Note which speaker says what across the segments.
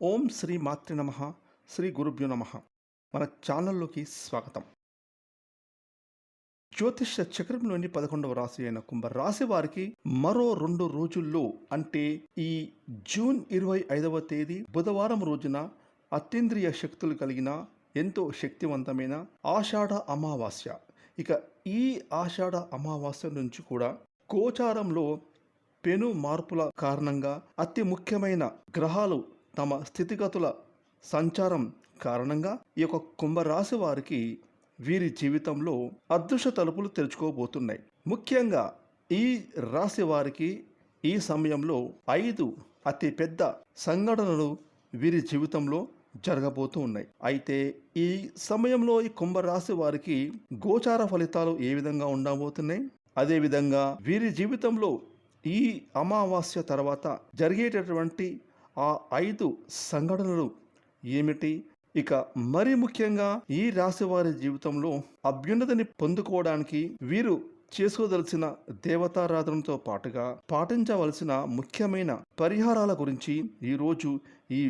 Speaker 1: ఓం శ్రీ మాతృ నమ శ్రీ గురుభ్యో నమ. మన ఛానల్లోకి స్వాగతం. జ్యోతిష చక్రంలోని పదకొండవ రాశి అయిన కుంభ రాశి వారికి మరో రెండు రోజుల్లో అంటే ఈ జూన్ ఇరవై ఐదవ తేదీ బుధవారం రోజున అతీంద్రియ శక్తులు కలిగిన ఎంతో శక్తివంతమైన ఆషాఢ అమావాస్య. ఇక ఈ ఆషాఢ అమావాస్య నుంచి కూడా గోచారంలో పెను మార్పుల కారణంగా అతి ముఖ్యమైన గ్రహాలు తమ స్థితిగతుల సంచారం కారణంగా ఈ యొక్క కుంభరాశి వారికి వీరి జీవితంలో అదృశ్య తలుపులు తెరుచుకోబోతున్నాయి. ముఖ్యంగా ఈ రాశి వారికి ఈ సమయంలో ఐదు అతి పెద్ద సంఘటనలు వీరి జీవితంలో జరగబోతూ ఉన్నాయి. అయితే ఈ సమయంలో ఈ కుంభరాశి వారికి గోచార ఫలితాలు ఏ విధంగా ఉండబోతున్నాయి? అదేవిధంగా వీరి జీవితంలో ఈ అమావాస్య తర్వాత జరిగేటటువంటి ఆ ఐదు సంఘటనలు ఏమిటి? ఇక మరి ముఖ్యంగా ఈ రాశి వారి జీవితంలో అభ్యున్నతిని పొందుకోవడానికి వీరు చేసుకోదలసిన దేవతారాధనతో పాటుగా పాటించవలసిన ముఖ్యమైన పరిహారాల గురించి ఈరోజు ఈ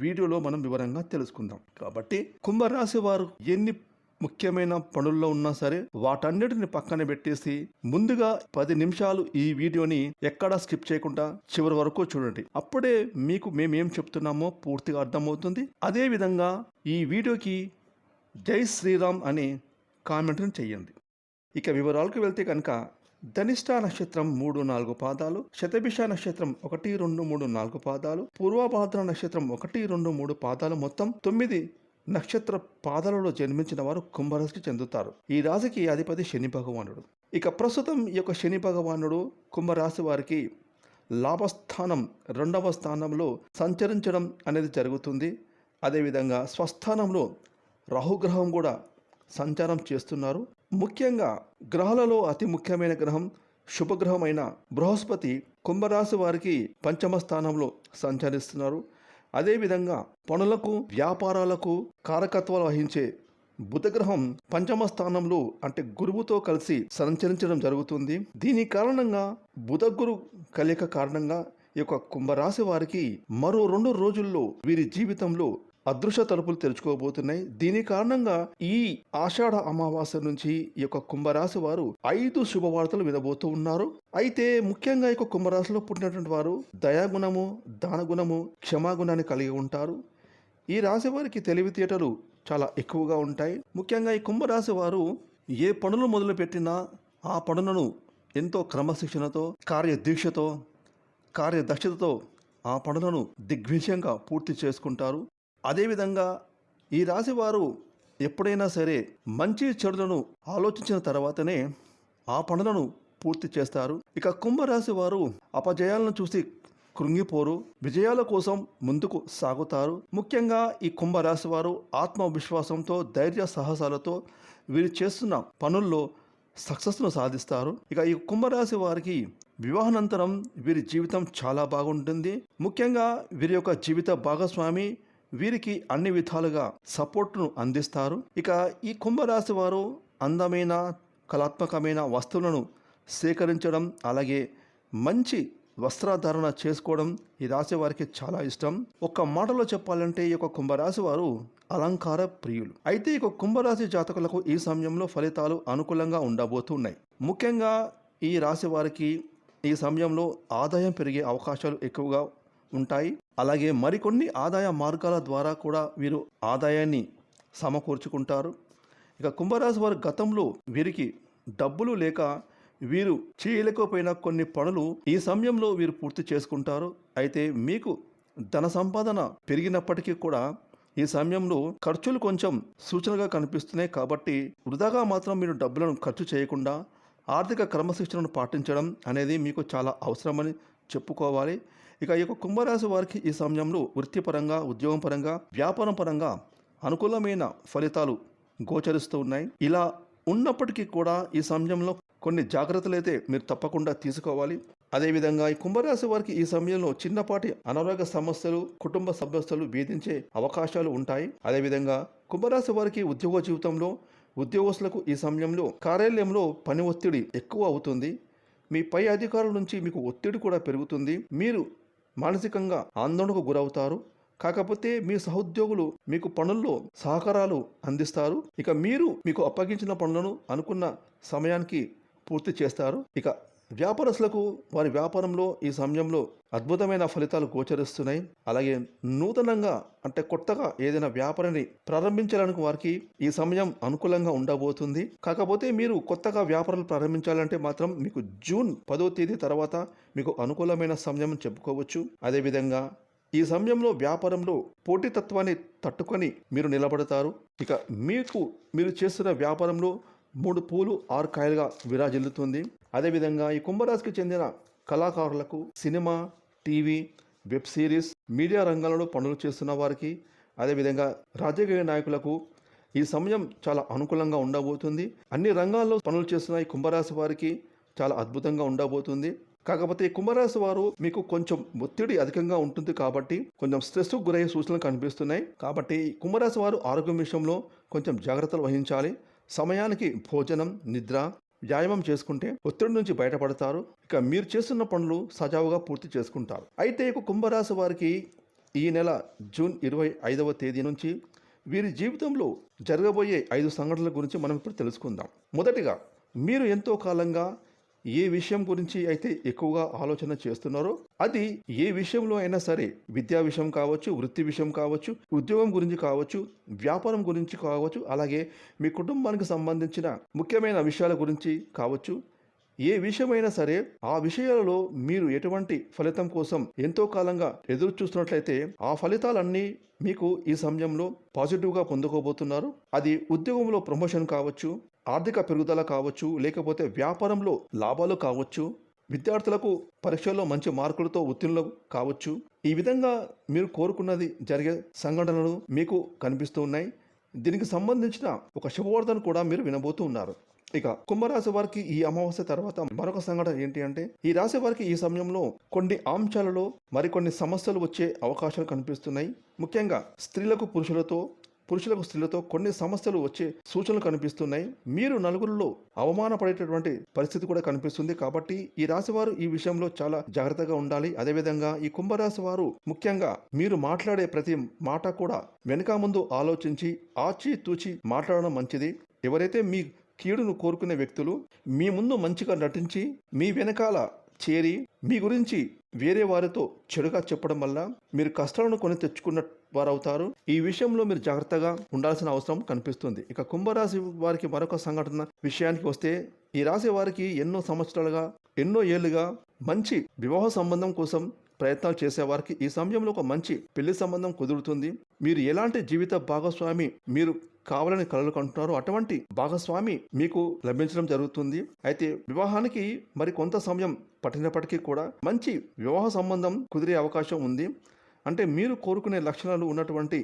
Speaker 1: వీడియోలో మనం వివరంగా తెలుసుకుందాం. కాబట్టి కుంభరాశి వారు ఎన్ని ముఖ్యమైన పనుల్లో ఉన్నా సరే వాటన్నిటిని పక్కన పెట్టేసి ముందుగా పది నిమిషాలు ఈ వీడియోని ఎక్కడా స్కిప్ చేయకుండా చివరి వరకు చూడండి. అప్పుడే మీకు మేము ఏం చెప్తున్నామో పూర్తిగా అర్థమవుతుంది. అదేవిధంగా ఈ వీడియోకి జై శ్రీరామ్ అనే కామెంట్ని చెయ్యండి ఇక వివరాలకు వెళ్తే కనుక ధనిష్ట నక్షత్రం మూడు నాలుగు పాదాలు శతభిష నక్షత్రం ఒకటి రెండు మూడు నాలుగు పాదాలు పూర్వభాద్ర నక్షత్రం ఒకటి రెండు మూడు పాదాలు మొత్తం తొమ్మిది నక్షత్ర పాదాలలో జన్మించిన వారు కుంభరాశికి చెందుతారు. ఈ రాశికి అధిపతి శని భగవానుడు. ఇక ప్రస్తుతం ఈ యొక్క శని భగవానుడు కుంభరాశి వారికి లాభస్థానం రెండవ స్థానంలో సంచరించడం అనేది జరుగుతుంది. అదేవిధంగా స్వస్థానంలో రాహుగ్రహం కూడా సంచారం చేస్తున్నారు. ముఖ్యంగా గ్రహాలలో అతి ముఖ్యమైన గ్రహం శుభగ్రహమైన బృహస్పతి కుంభరాశి వారికి పంచమ స్థానంలో సంచరిస్తున్నారు. అదేవిధంగా పనులకు వ్యాపారాలకు కారకత్వాలు వహించే బుధగ్రహం పంచమ స్థానంలో అంటే గురువుతో కలిసి సంచరించడం జరుగుతుంది. దీని కారణంగా బుధ గురు కలయిక కారణంగా ఈ యొక్క కుంభరాశి వారికి మరో రెండు రోజుల్లో వీరి జీవితంలో అదృశ్య తలుపులు తెరుచుకోబోతున్నాయి. దీని కారణంగా ఈ ఆషాఢ అమావాస్య నుంచి ఈ యొక్క కుంభరాశి వారు ఐదు శుభవార్తలు వినబోతూ ఉన్నారు. అయితే ముఖ్యంగా ఈ యొక్క కుంభరాశిలో పుట్టినటువంటి వారు దయాగుణము దానగుణము క్షమాగుణాన్ని కలిగి ఉంటారు. ఈ రాశి వారికి తెలివితేటలు చాలా ఎక్కువగా ఉంటాయి. ముఖ్యంగా ఈ కుంభరాశి వారు ఏ పనులు మొదలుపెట్టినా ఆ పనులను ఎంతో క్రమశిక్షణతో కార్యదీక్షతో కార్యదక్షతతో ఆ పనులను దిగ్విజయంగా పూర్తి చేసుకుంటారు. అదేవిధంగా ఈ రాశి వారు ఎప్పుడైనా సరే మంచి చెడులను ఆలోచించిన తర్వాతనే ఆ పనులను పూర్తి చేస్తారు. ఇక కుంభరాశి వారు అపజయాలను చూసి కృంగిపోరు విజయాల కోసం ముందుకు సాగుతారు. ముఖ్యంగా ఈ కుంభరాశి వారు ఆత్మవిశ్వాసంతో ధైర్య సాహసాలతో వీరు చేస్తున్న పనుల్లో సక్సెస్ను సాధిస్తారు. ఇక ఈ కుంభరాశి వారికి వివాహానంతరం వీరి జీవితం చాలా బాగుంటుంది. ముఖ్యంగా వీరి యొక్క జీవిత భాగస్వామి వీరికి అన్ని విధాలుగా సపోర్ట్ను అందిస్తారు. ఇక ఈ కుంభరాశి వారు అందమైన కళాత్మకమైన వస్తువులను సేకరించడం అలాగే మంచి వస్త్రధారణ చేసుకోవడం ఈ రాశి వారికి చాలా ఇష్టం. ఒక్క మాటలో చెప్పాలంటే ఈ యొక్క కుంభరాశి వారు అలంకార ప్రియులు. అయితే ఈ కుంభరాశి జాతకులకు ఈ సమయంలో ఫలితాలు అనుకూలంగా ఉండబోతున్నాయి. ముఖ్యంగా ఈ రాశి వారికి ఈ సమయంలో ఆదాయం పెరిగే అవకాశాలు ఎక్కువగా ఉంటాయి. అలాగే మరికొన్ని ఆదాయ మార్గాల ద్వారా కూడా వీరు ఆదాయాన్ని సమకూర్చుకుంటారు. ఇక కుంభరాశి వారి గతంలో వీరికి డబ్బులు లేక వీరు చేయలేకపోయిన కొన్ని పనులు ఈ సమయంలో వీరు పూర్తి చేసుకుంటారు. అయితే మీకు ధన సంపాదన పెరిగినప్పటికీ కూడా ఈ సమయంలో ఖర్చులు కొంచెం సూచనగా కనిపిస్తున్నాయి కాబట్టి వృధాగా మాత్రం మీరు డబ్బులను ఖర్చు చేయకుండా ఆర్థిక క్రమశిక్షణను పాటించడం అనేది మీకు చాలా అవసరమని చెప్పుకోవాలి. ఇక ఈ యొక్క కుంభరాశి వారికి ఈ సమయంలో వృత్తిపరంగా ఉద్యోగం పరంగా వ్యాపారం పరంగా అనుకూలమైన ఫలితాలు గోచరిస్తూ ఉన్నాయి. ఇలా ఉన్నప్పటికీ కూడా ఈ సమయంలో కొన్ని జాగ్రత్తలు అయితే మీరు తప్పకుండా తీసుకోవాలి. అదేవిధంగా ఈ కుంభరాశి వారికి ఈ సమయంలో చిన్నపాటి అనారోగ్య సమస్యలు కుటుంబ సమస్యలు వేధించే అవకాశాలు ఉంటాయి. అదేవిధంగా కుంభరాశి వారికి ఉద్యోగ జీవితంలో ఉద్యోగస్తులకు ఈ సమయంలో కార్యాలయంలో పని ఒత్తిడి ఎక్కువ అవుతుంది. మీ పై అధికారుల నుంచి మీకు ఒత్తిడి కూడా పెరుగుతుంది. మీరు మానసికంగా ఆందోళనకు గురవుతారు. కాకపోతే మీ సహోద్యోగులు మీకు పనుల్లో సహకారాలు అందిస్తారు. ఇక మీరు మీకు అప్పగించిన పనులను అనుకున్న సమయానికి పూర్తి చేస్తారు. ఇక వ్యాపారస్తులకు వారి వ్యాపారంలో ఈ సమయంలో అద్భుతమైన ఫలితాలు గోచరిస్తున్నాయి. అలాగే నూతనంగా అంటే కొత్తగా ఏదైనా వ్యాపారాన్ని ప్రారంభించడానికి వారికి ఈ సమయం అనుకూలంగా ఉండబోతుంది. కాకపోతే మీరు కొత్తగా వ్యాపారాలు ప్రారంభించాలంటే మాత్రం మీకు జూన్ పదో తేదీ తర్వాత మీకు అనుకూలమైన సమయం చెప్పుకోవచ్చు. అదేవిధంగా ఈ సమయంలో వ్యాపారంలో పోటీతత్వాన్ని తట్టుకొని మీరు నిలబడతారు. ఇక మీకు మీరు చేస్తున్న వ్యాపారంలో మూడు పూలు ఆరు కాయలుగా విరాజిల్లుతుంది. అదేవిధంగా ఈ కుంభరాశికి చెందిన కళాకారులకు cinema TV web series media రంగాలలో పనులు చేస్తున్న వారికి అదేవిధంగా రాజకీయ నాయకులకు ఈ సమయం చాలా అనుకూలంగా ఉండబోతుంది. అన్ని రంగాల్లో పనులు చేస్తున్న ఈ కుంభరాశి వారికి చాలా అద్భుతంగా ఉండబోతుంది. కాకపోతే ఈ కుంభరాశి వారు మీకు కొంచెం ఒత్తిడి అధికంగా ఉంటుంది కాబట్టి కొంచెం స్ట్రెస్ గురయ్యే సూచనలు కనిపిస్తున్నాయి. కాబట్టి ఈ కుంభరాశి వారు ఆరోగ్యం విషయంలో కొంచెం జాగ్రత్తలు వహించాలి. సమయానికి భోజనం నిద్ర వ్యాయామం చేసుకుంటే ఒత్తిడి నుంచి బయటపడతారు. ఇక మీరు చేస్తున్న పనులు సజావుగా పూర్తి చేసుకుంటారు. అయితే ఇక కుంభరాశి వారికి ఈ నెల జూన్ ఇరవై ఐదవ తేదీ నుంచి వీరి జీవితంలో జరగబోయే ఐదు సంఘటనల గురించి మనం ఇప్పుడు తెలుసుకుందాం. మొదటిగా మీరు ఎంతో కాలంగా ఏ విషయం గురించి అయితే ఎక్కువగా ఆలోచన చేస్తున్నారో అది ఏ విషయంలో అయినా సరే విద్యా విషయం కావచ్చు వృత్తి విషయం కావచ్చు ఉద్యోగం గురించి కావచ్చు వ్యాపారం గురించి కావచ్చు అలాగే మీ కుటుంబానికి సంబంధించిన ముఖ్యమైన విషయాల గురించి కావచ్చు. ఏ విషయమైనా సరే ఆ విషయాలలో మీరు ఎటువంటి ఫలితం కోసం ఎంతో కాలంగా ఎదురు చూస్తున్నట్లయితే ఆ ఫలితాలన్నీ మీకు ఈ సమయంలో పాజిటివ్గా పొందుకోబోతున్నారు. అది ఉద్యోగంలో ప్రమోషన్ కావచ్చు ఆర్థిక పెరుగుదల కావచ్చు లేకపోతే వ్యాపారంలో లాభాలు కావచ్చు విద్యార్థులకు పరీక్షల్లో మంచి మార్కులతో ఉత్తీర్ణులు కావచ్చు. ఈ విధంగా మీరు కోరుకున్నది జరిగే సంఘటనలు మీకు కనిపిస్తూ ఉన్నాయి. దీనికి సంబంధించిన ఒక శుభవార్తను కూడా మీరు వినబోతూ ఉన్నారు. ఇక కుంభరాశి వారికి ఈ అమావాస్య తర్వాత మరొక సంఘటన ఏంటి అంటే ఈ రాశి వారికి ఈ సమయంలో కొన్ని అంశాలలో మరికొన్ని సమస్యలు వచ్చే అవకాశాలు కనిపిస్తున్నాయి. ముఖ్యంగా స్త్రీలకు పురుషులతో పురుషులకు స్త్రీలతో కొన్ని సమస్యలు వచ్చే సూచనలు కనిపిస్తున్నాయి. మీరు నలుగురిలో అవమానపడేటటువంటి పరిస్థితి కూడా కనిపిస్తుంది. కాబట్టి ఈ రాశి వారు ఈ విషయంలో చాలా జాగ్రత్తగా ఉండాలి. అదేవిధంగా ఈ కుంభరాశి వారు ముఖ్యంగా మీరు మాట్లాడే ప్రతి మాట కూడా వెనుక ముందు ఆలోచించి ఆచి తూచి మాట్లాడడం మంచిది. ఎవరైతే మీ కీడును కోరుకునే వ్యక్తులు మీ ముందు మంచిగా నటించి మీ వెనకాల చేరి మీ గురించి వేరే వారితో చెడుగా చెప్పడం వల్ల మీరు కష్టాలను కొని తెచ్చుకున్న వారు అవుతారు ఈ విషయంలో మీరు జాగ్రత్తగా ఉండాల్సిన అవసరం కనిపిస్తుంది. ఇక కుంభరాశి వారికి మరొక సంఘటన విషయానికి వస్తే ఈ రాశి వారికి ఎన్నో సంవత్సరాలుగా ఎన్నో ఏళ్ళుగా మంచి వివాహ సంబంధం కోసం ప్రయత్నాలు చేసేవారికి ఈ సమయంలో ఒక మంచి పెళ్ళి సంబంధం కుదురుతుంది. మీరు ఎలాంటి జీవిత భాగస్వామి మీరు కావాలని కలలు కంటున్నారో అటువంటి భాగస్వామి మీకు లభించడం జరుగుతుంది. అయితే వివాహానికి మరి కొంత సమయం పట్టినప్పటికీ కూడా మంచి వివాహ సంబంధం కుదిరే అవకాశం ఉంది. అంటే మీరు కోరుకునే లక్షణాలు ఉన్నటువంటి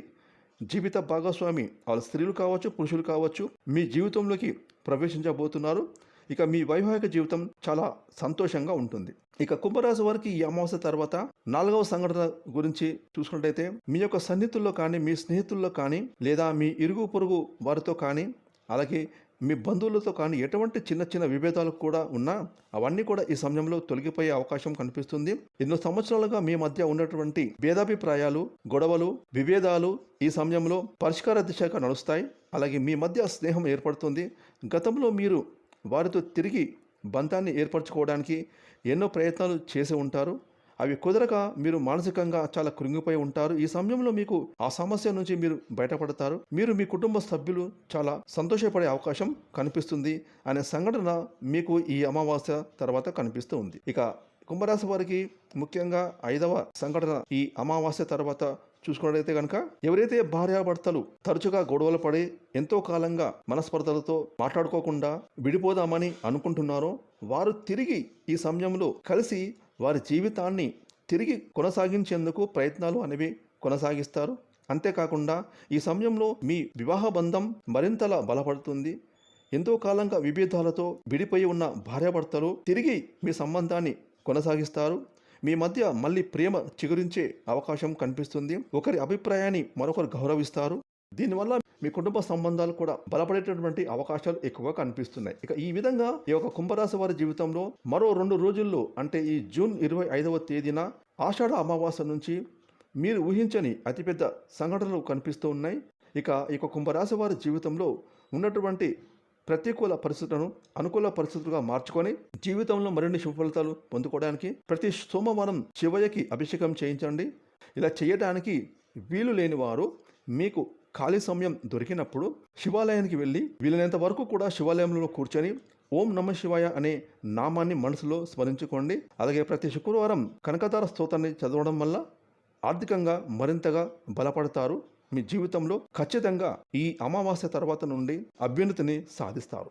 Speaker 1: జీవిత భాగస్వామి వాళ్ళ స్త్రీలు కావచ్చు పురుషులు కావచ్చు మీ జీవితంలోకి ప్రవేశించబోతున్నారు. ఇక మీ వైవాహిక జీవితం చాలా సంతోషంగా ఉంటుంది. ఇక కుంభరాశి వారికి ఈ అమావాస్య తర్వాత నాలుగవ సంఘటన గురించి చూసుకున్నట్టయితే మీ యొక్క సన్నిహితుల్లో కానీ మీ స్నేహితుల్లో కానీ లేదా మీ ఇరుగు పొరుగు వారితో కానీ అలాగే మీ బంధువులతో కానీ ఎటువంటి చిన్న చిన్న విభేదాలు కూడా ఉన్నా అవన్నీ కూడా ఈ సమయంలో తొలగిపోయే అవకాశం కనిపిస్తుంది. ఎన్నో సంవత్సరాలుగా మీ మధ్య ఉన్నటువంటి భేదాభిప్రాయాలు గొడవలు విభేదాలు ఈ సమయంలో పరిష్కార దిశగా నడుస్తాయి. అలాగే మీ మధ్య స్నేహం ఏర్పడుతుంది. గతంలో మీరు వారితో తిరిగి బంధాన్ని ఏర్పరచుకోవడానికి ఎన్నో ప్రయత్నాలు చేసి ఉంటారు. అవి కుదరక మీరు మానసికంగా చాలా కృంగిపోయి ఉంటారు. ఈ సమయంలో మీకు ఆ సమస్య నుంచి మీరు బయటపడతారు. మీరు మీ కుటుంబ సభ్యులు చాలా సంతోషపడే అవకాశం కనిపిస్తుంది అనే సంఘటన మీకు ఈ అమావాస్య తర్వాత కనిపిస్తూ ఉంది. ఇక కుంభరాశి వారికి ముఖ్యంగా ఐదవ సంఘటన ఈ అమావాస్య తర్వాత చూసుకున్నట్లయితే కనుక ఎవరైతే భార్యాభర్తలు తరచుగా గొడవలు పడి ఎంతో కాలంగా మనస్పర్ధలతో మాట్లాడుకోకుండా విడిపోదామని అనుకుంటున్నారో వారు తిరిగి ఈ సమయంలో కలిసి వారి జీవితాన్ని తిరిగి కొనసాగించేందుకు ప్రయత్నాలు అనేవి కొనసాగిస్తారు. అంతేకాకుండా ఈ సమయంలో మీ వివాహ బంధం మరింతలా బలపడుతుంది. ఎంతో కాలంగా విభేదాలతో విడిపోయి ఉన్న భార్యాభర్తలు తిరిగి మీ సంబంధాన్ని కొనసాగిస్తారు. మీ మధ్య మళ్ళీ ప్రేమ చిగురించే అవకాశం కనిపిస్తుంది. ఒకరి అభిప్రాయాన్ని మరొకరు గౌరవిస్తారు. దీనివల్ల మీ కుటుంబ సంబంధాలు కూడా బలపడేటటువంటి అవకాశాలు ఎక్కువగా కనిపిస్తున్నాయి. ఇక ఈ విధంగా ఈ యొక్క కుంభరాశి వారి జీవితంలో మరో రెండు రోజుల్లో అంటే ఈ జూన్ ఇరవై ఐదవ తేదీన ఆషాఢ అమావాస్య నుంచి మీరు ఊహించని అతిపెద్ద సంఘటనలు కనిపిస్తూ ఉన్నాయి. ఇక ఈ కుంభరాశి వారి జీవితంలో ఉన్నటువంటి ప్రతికూల పరిస్థితులను అనుకూల పరిస్థితులుగా మార్చుకొని జీవితంలో మరిన్ని శుభఫలితాలు పొందుకోవడానికి ప్రతి సోమవారం శివయ్యకి అభిషేకం చేయించండి. ఇలా చేయడానికి వీలు లేని వారు మీకు ఖాళీ సమయం దొరికినప్పుడు శివాలయానికి వెళ్ళి వీలైనంత వరకు కూడా శివాలయంలో కూర్చొని ఓం నమ శివాయ అనే నామాన్ని మనసులో స్మరించుకోండి. అలాగే ప్రతి శుక్రవారం కనకతార స్తోత్రాన్ని చదవడం వల్ల ఆర్థికంగా మరింతగా బలపడతారు. మీ జీవితంలో ఖచ్చితంగా ఈ అమావాస్య తర్వాత నుండి అభ్యున్నతిని సాధిస్తారు.